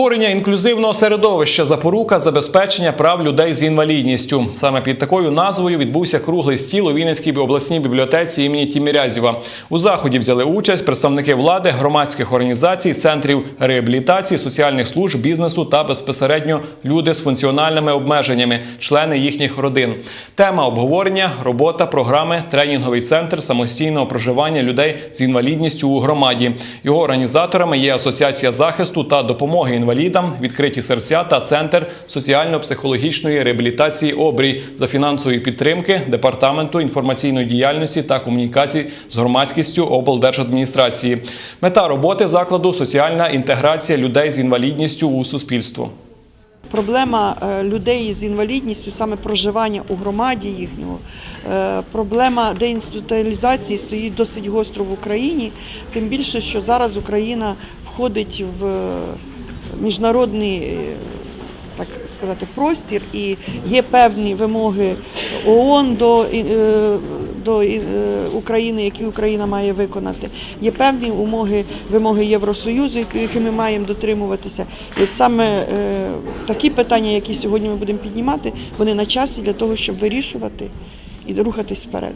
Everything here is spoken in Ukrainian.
Створення інклюзивного середовища запорука забезпечення прав людей з інвалідністю. Саме під такою назвою відбувся круглий стіл у Вінницькій обласній бібліотеці імені Тімірязєва. У заході взяли участь представники влади, громадських організацій, центрів реабілітації, соціальних служб, бізнесу та безпосередньо люди з функціональними обмеженнями, члени їхніх родин. Тема обговорення робота програми Тренінговий центр самостійного проживання людей з інвалідністю у громаді. Його організаторами є Асоціація захисту та допомоги інвалідам, відкриті серця та центр соціально-психологічної реабілітації обрій за фінансової підтримки департаменту інформаційної діяльності та комунікацій з громадськістю облдержадміністрації. Мета роботи закладу соціальна інтеграція людей з інвалідністю у суспільство. Проблема е, людей з інвалідністю, саме проживання у громаді їхнього, е, проблема деінституалізації стоїть досить гостро в Україні. Тим більше, що зараз Україна входить в міжнародний. е, Так сказати, простір і є певні вимоги ООН до, е, до е, України, які Україна має виконати. Є певні умоги, вимоги Євросоюзу, яких ми маємо дотримуватися. І от саме такі питання, які сьогодні ми будемо піднімати, вони на часі для того, щоб вирішувати і рухатись вперед.